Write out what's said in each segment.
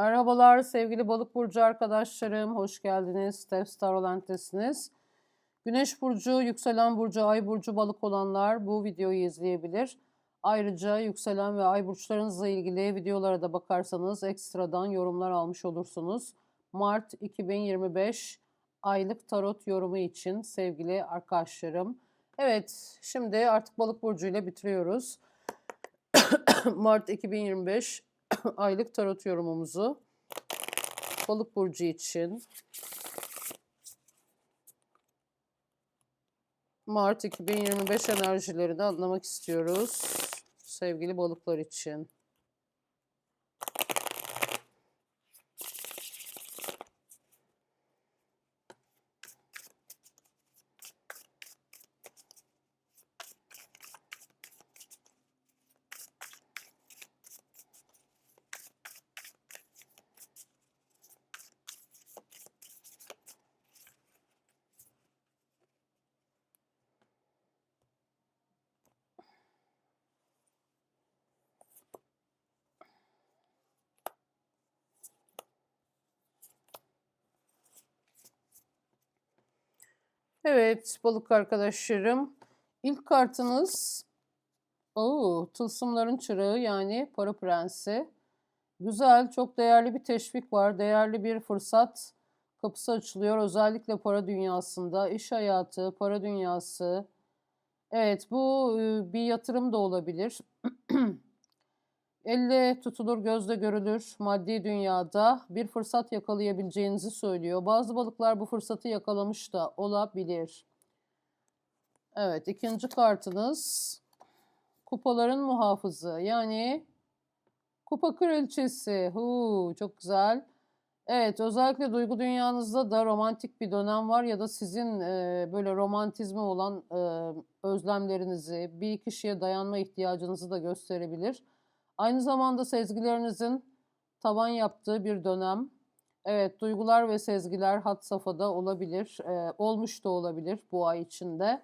Merhabalar sevgili balık burcu arkadaşlarım. Hoş geldiniz. Steph Starolent'tesiniz. Güneş burcu, yükselen burcu, ay burcu balık olanlar bu videoyu izleyebilir. Ayrıca yükselen ve ay burçlarınızla ilgili videolara da bakarsanız ekstradan yorumlar almış olursunuz. Mart 2025 aylık tarot yorumu için sevgili arkadaşlarım. Evet, şimdi artık balık burcu ile bitiriyoruz. Mart 2025 aylık tarot yorumumuzu balık burcu için Mart 2025 enerjilerini anlamak istiyoruz. Sevgili balıklar için. Evet balık arkadaşlarım. İlk kartınız Oo, tılsımların çırağı yani para prensi. Güzel, çok değerli bir teşvik var. Değerli bir fırsat kapısı açılıyor. Özellikle para dünyasında, iş hayatı, para dünyası. Evet, bu bir yatırım da olabilir. Elle tutulur, gözle görülür maddi dünyada bir fırsat yakalayabileceğinizi söylüyor. Bazı balıklar bu fırsatı yakalamış da olabilir. Evet, ikinci kartınız kupaların muhafızı. Yani kupa kraliçesi. Huu, çok güzel. Evet, özellikle duygu dünyanızda da romantik bir dönem var ya da sizin e, böyle romantizme olan e, özlemlerinizi, bir kişiye dayanma ihtiyacınızı da gösterebilir. Aynı zamanda sezgilerinizin tavan yaptığı bir dönem. Evet, duygular ve sezgiler had safhada olabilir, e, olmuş da olabilir bu ay içinde.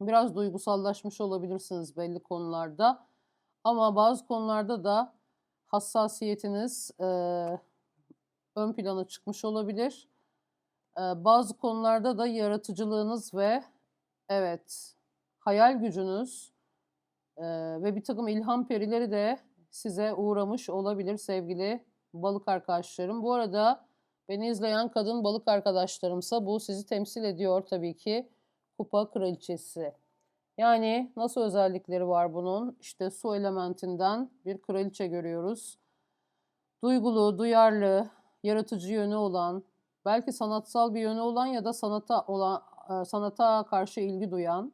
Biraz duygusallaşmış olabilirsiniz belli konularda. Ama bazı konularda da hassasiyetiniz e, ön plana çıkmış olabilir. E, bazı konularda da yaratıcılığınız ve evet hayal gücünüz e, ve bir takım ilham perileri de size uğramış olabilir sevgili balık arkadaşlarım. Bu arada beni izleyen kadın balık arkadaşlarımsa bu sizi temsil ediyor tabii ki. Kupa kraliçesi. Yani nasıl özellikleri var bunun? İşte su elementinden bir kraliçe görüyoruz. Duygulu, duyarlı, yaratıcı yönü olan, belki sanatsal bir yönü olan ya da sanata olan e, sanata karşı ilgi duyan,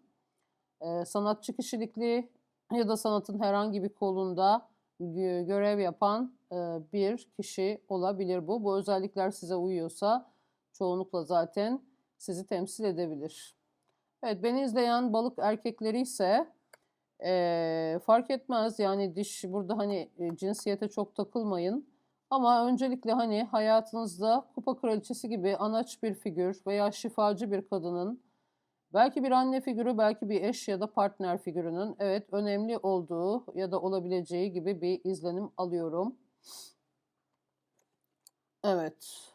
e, sanatçı kişilikli ya da sanatın herhangi bir kolunda görev yapan e, bir kişi olabilir bu. Bu özellikler size uyuyorsa çoğunlukla zaten sizi temsil edebilir. Evet beni izleyen balık erkekleri ise e, fark etmez yani diş burada hani e, cinsiyete çok takılmayın. Ama öncelikle hani hayatınızda kupa kraliçesi gibi anaç bir figür veya şifacı bir kadının belki bir anne figürü belki bir eş ya da partner figürünün evet önemli olduğu ya da olabileceği gibi bir izlenim alıyorum. Evet.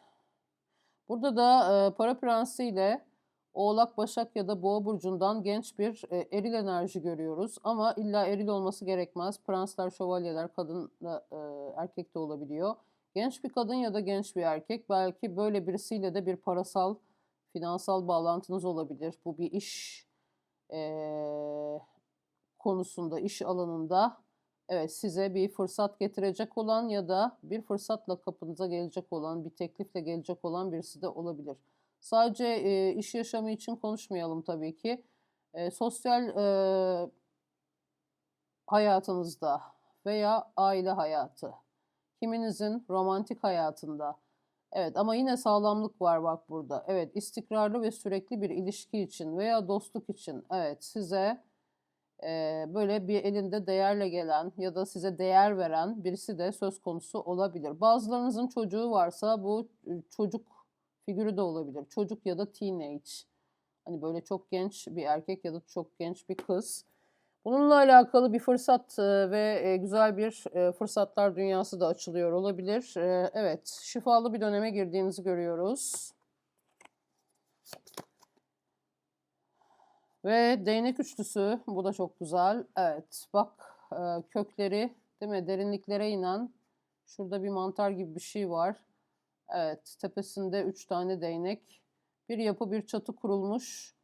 Burada da e, para prensiyle Oğlak, Başak ya da Boğa burcundan genç bir e, eril enerji görüyoruz. Ama illa eril olması gerekmez. Prensler, şövalyeler, kadın da e, erkek de olabiliyor. Genç bir kadın ya da genç bir erkek belki böyle birisiyle de bir parasal, finansal bağlantınız olabilir. Bu bir iş e, konusunda, iş alanında evet size bir fırsat getirecek olan ya da bir fırsatla kapınıza gelecek olan, bir teklifle gelecek olan birisi de olabilir. Sadece e, iş yaşamı için konuşmayalım tabii ki. E, sosyal e, hayatınızda veya aile hayatı, kiminizin romantik hayatında. Evet ama yine sağlamlık var bak burada. Evet istikrarlı ve sürekli bir ilişki için veya dostluk için evet size e, böyle bir elinde değerle gelen ya da size değer veren birisi de söz konusu olabilir. Bazılarınızın çocuğu varsa bu çocuk figürü de olabilir. Çocuk ya da teenage. Hani böyle çok genç bir erkek ya da çok genç bir kız. Bununla alakalı bir fırsat e, ve e, güzel bir e, fırsatlar dünyası da açılıyor olabilir. Evet, şifalı bir döneme girdiğinizi görüyoruz. Ve değnek üçlüsü, bu da çok güzel. Evet, bak kökleri, değil mi, derinliklere inen, şurada bir mantar gibi bir şey var. Evet, tepesinde üç tane değnek, bir yapı, bir çatı kurulmuş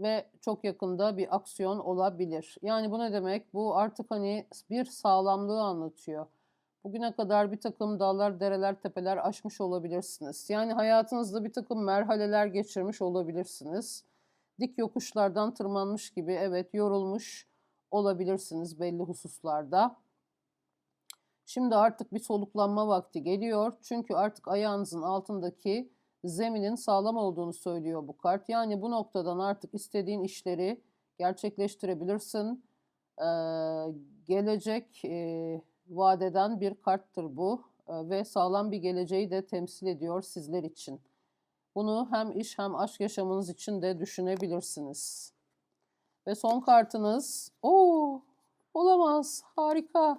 Ve çok yakında bir aksiyon olabilir. Yani bu ne demek? Bu artık hani bir sağlamlığı anlatıyor. Bugüne kadar bir takım dağlar, dereler, tepeler aşmış olabilirsiniz. Yani hayatınızda bir takım merhaleler geçirmiş olabilirsiniz. Dik yokuşlardan tırmanmış gibi evet yorulmuş olabilirsiniz belli hususlarda. Şimdi artık bir soluklanma vakti geliyor. Çünkü artık ayağınızın altındaki zeminin sağlam olduğunu söylüyor bu kart. Yani bu noktadan artık istediğin işleri gerçekleştirebilirsin. Ee, gelecek e, vadeden bir karttır bu Ee, ve sağlam bir geleceği de temsil ediyor sizler için. Bunu hem iş hem aşk yaşamınız için de düşünebilirsiniz. Ve son kartınız, o olamaz, harika.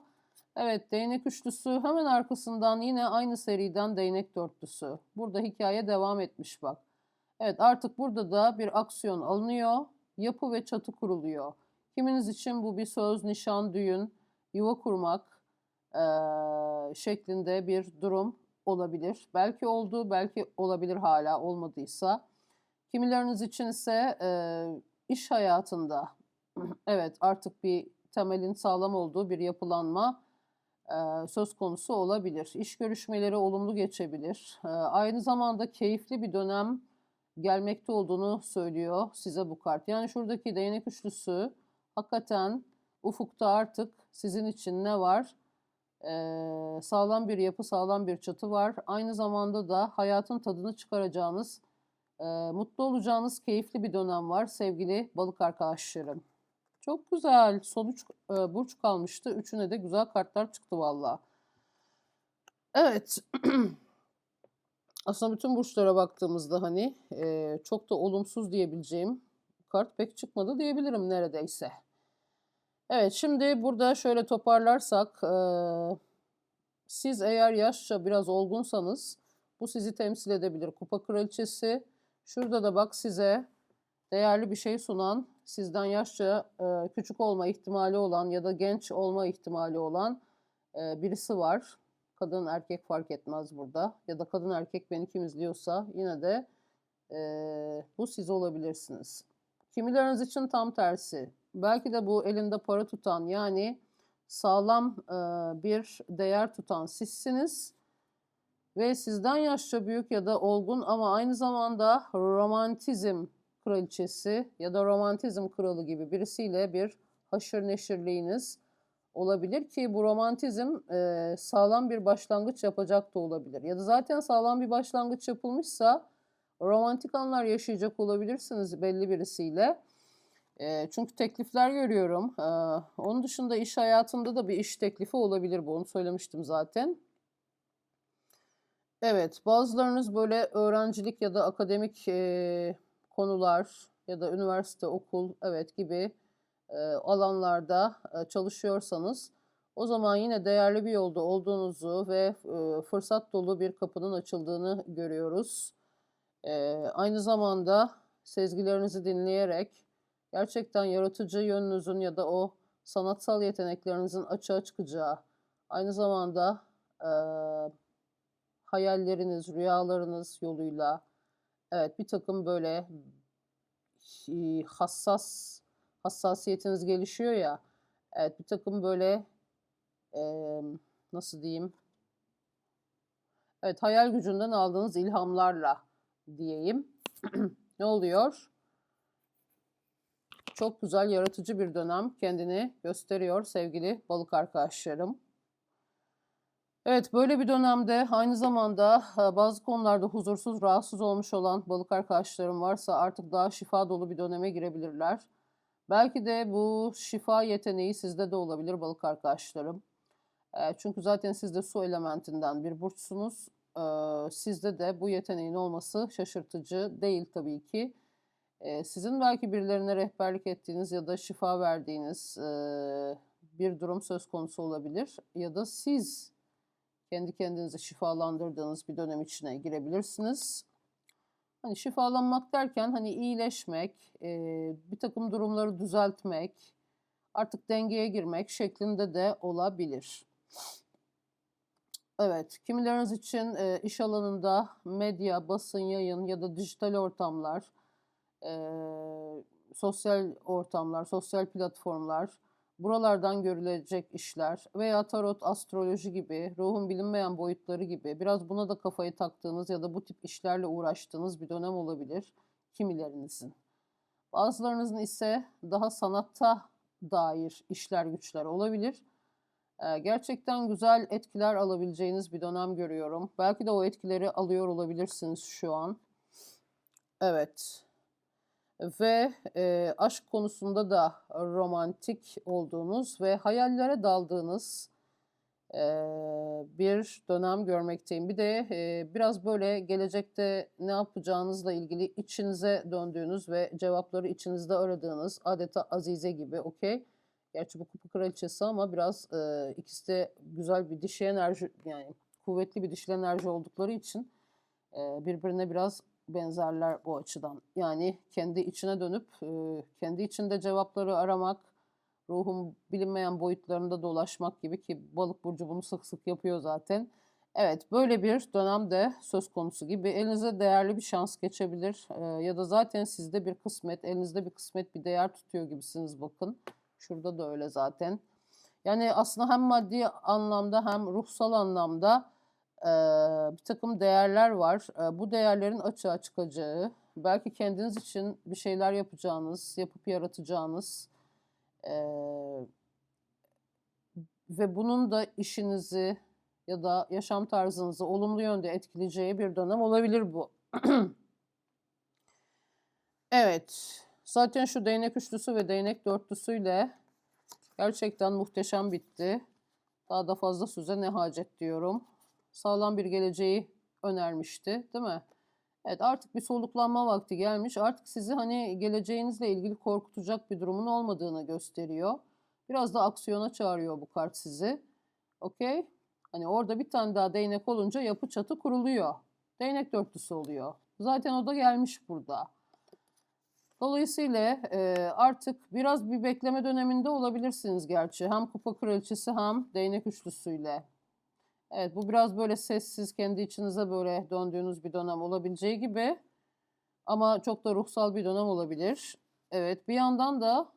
Evet, değnek üçlüsü hemen arkasından yine aynı seriden değnek dörtlüsü. Burada hikaye devam etmiş bak. Evet, artık burada da bir aksiyon alınıyor. Yapı ve çatı kuruluyor. Kiminiz için bu bir söz, nişan, düğün, yuva kurmak eee, şeklinde bir durum olabilir. Belki oldu, belki olabilir hala olmadıysa. Kimileriniz için ise eee, iş hayatında evet artık bir temelin sağlam olduğu bir yapılanma e, söz konusu olabilir. İş görüşmeleri olumlu geçebilir. E, aynı zamanda keyifli bir dönem gelmekte olduğunu söylüyor size bu kart. Yani şuradaki değnek üçlüsü hakikaten ufukta artık sizin için ne var? E, sağlam bir yapı, sağlam bir çatı var. Aynı zamanda da hayatın tadını çıkaracağınız, e, mutlu olacağınız keyifli bir dönem var sevgili balık arkadaşlarım. Çok güzel. Son üç e, burç kalmıştı. Üçüne de güzel kartlar çıktı valla. Evet. Aslında bütün burçlara baktığımızda hani e, çok da olumsuz diyebileceğim kart pek çıkmadı diyebilirim neredeyse. Evet şimdi burada şöyle toparlarsak e, siz eğer yaşça biraz olgunsanız bu sizi temsil edebilir. Kupa kraliçesi. Şurada da bak size değerli bir şey sunan, sizden yaşça e, küçük olma ihtimali olan ya da genç olma ihtimali olan e, birisi var. Kadın erkek fark etmez burada. Ya da kadın erkek beni kim izliyorsa yine de e, bu siz olabilirsiniz. Kimileriniz için tam tersi. Belki de bu elinde para tutan yani sağlam bir değer tutan sizsiniz ve sizden yaşça büyük ya da olgun ama aynı zamanda romantizm kraliçesi ya da romantizm kralı gibi birisiyle bir haşır neşirliğiniz olabilir ki bu romantizm e, sağlam bir başlangıç yapacak da olabilir. Ya da zaten sağlam bir başlangıç yapılmışsa romantik anlar yaşayacak olabilirsiniz belli birisiyle. E, çünkü teklifler görüyorum. E, onun dışında iş hayatında da bir iş teklifi olabilir bu. Onu söylemiştim zaten. Evet, bazılarınız böyle öğrencilik ya da akademik e, konular ya da üniversite, okul, evet gibi e, alanlarda e, çalışıyorsanız o zaman yine değerli bir yolda olduğunuzu ve e, fırsat dolu bir kapının açıldığını görüyoruz. Aynı zamanda sezgilerinizi dinleyerek gerçekten yaratıcı yönünüzün ya da o sanatsal yeteneklerinizin açığa çıkacağı, aynı zamanda e, hayalleriniz, rüyalarınız yoluyla evet bir takım böyle hassas hassasiyetiniz gelişiyor ya. Evet bir takım böyle e, nasıl diyeyim? Evet hayal gücünden aldığınız ilhamlarla diyeyim. ne oluyor? Çok güzel yaratıcı bir dönem kendini gösteriyor sevgili balık arkadaşlarım. Evet böyle bir dönemde aynı zamanda bazı konularda huzursuz, rahatsız olmuş olan balık arkadaşlarım varsa artık daha şifa dolu bir döneme girebilirler. Belki de bu şifa yeteneği sizde de olabilir balık arkadaşlarım. Çünkü zaten siz de su elementinden bir burçsunuz. Sizde de bu yeteneğin olması şaşırtıcı değil tabii ki. Sizin belki birilerine rehberlik ettiğiniz ya da şifa verdiğiniz, bir durum söz konusu olabilir ya da siz kendi kendinizi şifalandırdığınız bir dönem içine girebilirsiniz. Hani şifalanmak derken hani iyileşmek, eee, birtakım durumları düzeltmek, artık dengeye girmek şeklinde de olabilir. Evet, kimileriniz için, eee, iş alanında medya, basın, yayın ya da dijital ortamlar, eee, sosyal ortamlar, sosyal platformlar, buralardan görülecek işler veya tarot, astroloji gibi, ruhun bilinmeyen boyutları gibi biraz buna da kafayı taktığınız ya da bu tip işlerle uğraştığınız bir dönem olabilir kimilerinizin. Bazılarınızın ise daha sanatta dair işler güçler olabilir. Eee, gerçekten güzel etkiler alabileceğiniz bir dönem görüyorum. Belki de o etkileri alıyor olabilirsiniz şu an. Evet. Ve, eee, aşk konusunda da romantik olduğunuz ve hayallere daldığınız, eee, bir dönem görmekteyim. Bir de, eee, biraz böyle gelecekte ne yapacağınızla ilgili içinize döndüğünüz ve cevapları içinizde aradığınız adeta Azize gibi, okay? Gerçi bu kupa kraliçesi ama biraz, eee, ikisi de güzel bir dişi enerji yani kuvvetli bir dişil enerji oldukları için, eee, birbirine biraz benzerler bu açıdan. Yani kendi içine dönüp, eee, kendi içinde cevapları aramak, ruhun bilinmeyen boyutlarında dolaşmak gibi ki Balık burcu bunu sık sık yapıyor zaten. Evet, böyle bir dönem de söz konusu gibi. Elinize değerli bir şans geçebilir, eee, ya da zaten sizde bir kısmet, elinizde bir kısmet, bir değer tutuyor gibisiniz bakın. Şurada da öyle zaten. Yani aslında hem maddi anlamda hem ruhsal anlamda, eee, birtakım değerler var. Eee, bu değerlerin açığa çıkacağı, belki kendiniz için bir şeyler yapacağınız, yapıp yaratacağınız, eee, ve bunun da işinizi ya da yaşam tarzınızı olumlu yönde etkileyeceği bir dönem olabilir bu. Evet, zaten şu değnek üçlüsü ve değnek dörtlüsüyle gerçekten muhteşem bitti. Daha da fazla söze ne hacet diyorum. Sağlam bir geleceği önermişti, değil mi? Evet, artık bir soluklanma vakti gelmiş. Artık sizi hani geleceğinizle ilgili korkutacak bir durumun olmadığını gösteriyor. Biraz da aksiyona çağırıyor bu kart sizi. Okay? Hani orada bir tane daha değnek olunca yapı çatı kuruluyor. Değnek dörtlüsü oluyor. Zaten o da gelmiş burada. Dolayısıyla eee, artık biraz bir bekleme döneminde olabilirsiniz gerçi. Hem kupa kraliçesi hem değnek üçlüsüyle. Evet bu biraz böyle sessiz, kendi içinize böyle döndüğünüz bir dönem olabileceği gibi. Ama çok da ruhsal bir dönem olabilir. Evet bir yandan da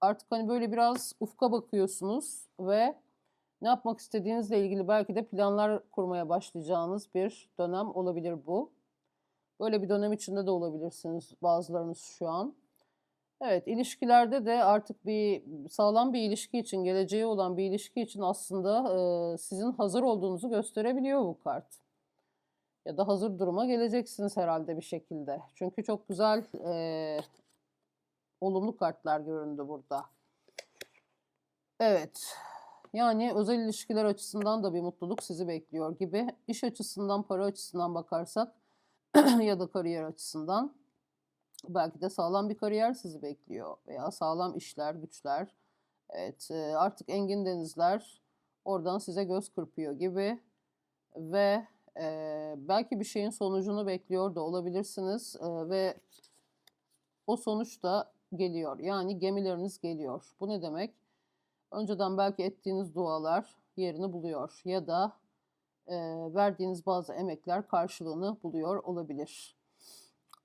artık hani böyle biraz ufka bakıyorsunuz ve ne yapmak istediğinizle ilgili belki de planlar kurmaya başlayacağınız bir dönem olabilir bu. Böyle bir dönem içinde de olabilirsiniz bazılarınız şu an. Evet, ilişkilerde de artık bir sağlam bir ilişki için, geleceği olan bir ilişki için aslında eee, sizin hazır olduğunuzu gösterebiliyor bu kart. Ya da hazır duruma geleceksiniz herhalde bir şekilde. Çünkü çok güzel eee, olumlu kartlar göründü burada. Evet. Yani özel ilişkiler açısından da bir mutluluk sizi bekliyor gibi. İş açısından, para açısından bakarsak ya da kariyer açısından belki de sağlam bir kariyer sizi bekliyor veya sağlam işler, güçler. Evet, e, artık engin denizler oradan size göz kırpıyor gibi ve e, belki bir şeyin sonucunu bekliyor da olabilirsiniz E, ve o sonuç da geliyor. Yani gemileriniz geliyor. Bu ne demek? Önceden belki ettiğiniz dualar yerini buluyor ya da e, verdiğiniz bazı emekler karşılığını buluyor olabilir.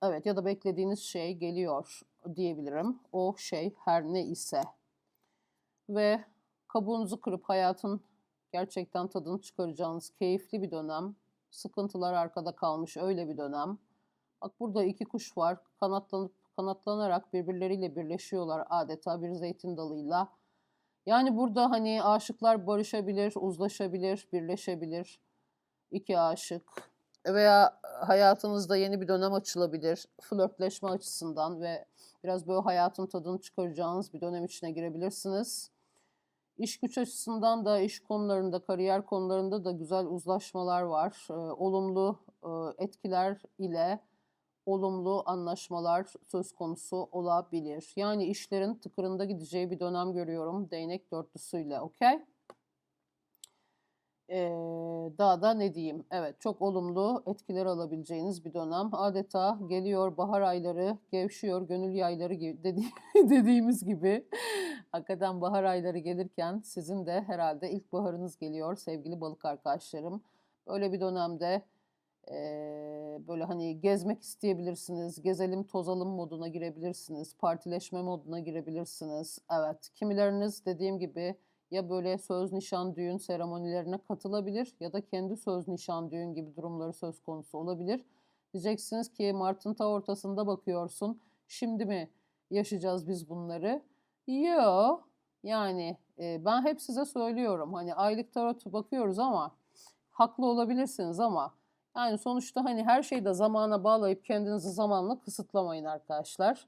Evet ya da beklediğiniz şey geliyor diyebilirim. O şey her ne ise. Ve kabuğunuzu kırıp hayatın gerçekten tadını çıkaracağınız keyifli bir dönem. Sıkıntılar arkada kalmış öyle bir dönem. Bak burada iki kuş var. Kanatlanıp kanatlanarak birbirleriyle birleşiyorlar adeta bir zeytin dalıyla. Yani burada hani aşıklar barışabilir, uzlaşabilir, birleşebilir. İki aşık veya hayatınızda yeni bir dönem açılabilir. Flörtleşme açısından ve biraz böyle hayatın tadını çıkaracağınız bir dönem içine girebilirsiniz. İş güç açısından da iş konularında, kariyer konularında da güzel uzlaşmalar var. Ee, olumlu e, etkiler ile olumlu anlaşmalar söz konusu olabilir. Yani işlerin tıkırında gideceği bir dönem görüyorum değnek dörtlüsüyle. Okey? Ee, daha da ne diyeyim? Evet, çok olumlu etkiler alabileceğiniz bir dönem. Adeta geliyor bahar ayları, gevşiyor gönül yayları gibi dedi, dediğimiz gibi. Hakikaten bahar ayları gelirken sizin de herhalde ilkbaharınız geliyor sevgili balık arkadaşlarım. Böyle bir dönemde eee, böyle hani gezmek isteyebilirsiniz, gezelim tozalım moduna girebilirsiniz, partileşme moduna girebilirsiniz. Evet, kimileriniz dediğim gibi ya böyle söz nişan düğün seremonilerine katılabilir ya da kendi söz nişan düğün gibi durumları söz konusu olabilir. Diyeceksiniz ki Mart'ın ta ortasında bakıyorsun. Şimdi mi yaşayacağız biz bunları? Yo. Yani e, ben hep size söylüyorum. Hani aylık tarot bakıyoruz ama haklı olabilirsiniz ama yani sonuçta hani her şeyi de zamana bağlayıp kendinizi zamanla kısıtlamayın arkadaşlar.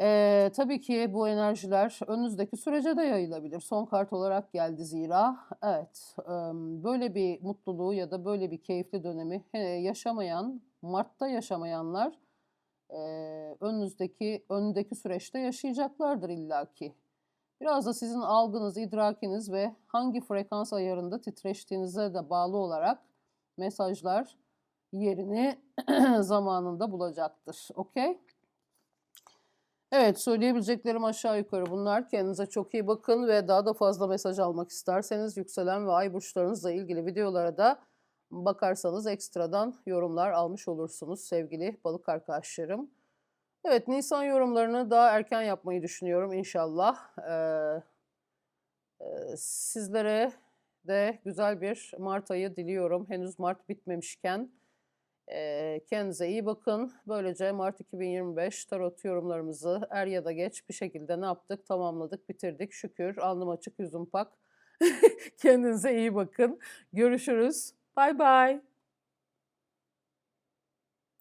Ee, tabii ki bu enerjiler önünüzdeki sürece de yayılabilir. Son kart olarak geldi zira. Evet, em, böyle bir mutluluğu ya da böyle bir keyifli dönemi yaşamayan, Mart'ta yaşamayanlar e, önünüzdeki önündeki süreçte yaşayacaklardır illaki. Biraz da sizin algınız, idrakiniz ve hangi frekans ayarında titreştiğinize de bağlı olarak mesajlar yerini zamanında bulacaktır. Okey? Evet, söyleyebileceklerim aşağı yukarı bunlar. Kendinize çok iyi bakın ve daha da fazla mesaj almak isterseniz yükselen ve ay burçlarınızla ilgili videolara da bakarsanız ekstradan yorumlar almış olursunuz sevgili balık arkadaşlarım. Evet, Nisan yorumlarını daha erken yapmayı düşünüyorum inşallah. Ee, e, sizlere de güzel bir Mart ayı diliyorum. Henüz Mart bitmemişken. Kendinize iyi bakın. Böylece Mart 2025 tarot yorumlarımızı er ya da geç bir şekilde ne yaptık? Tamamladık, bitirdik. Şükür. Alnım açık, yüzüm pak. Kendinize iyi bakın. Görüşürüz. Bay bay.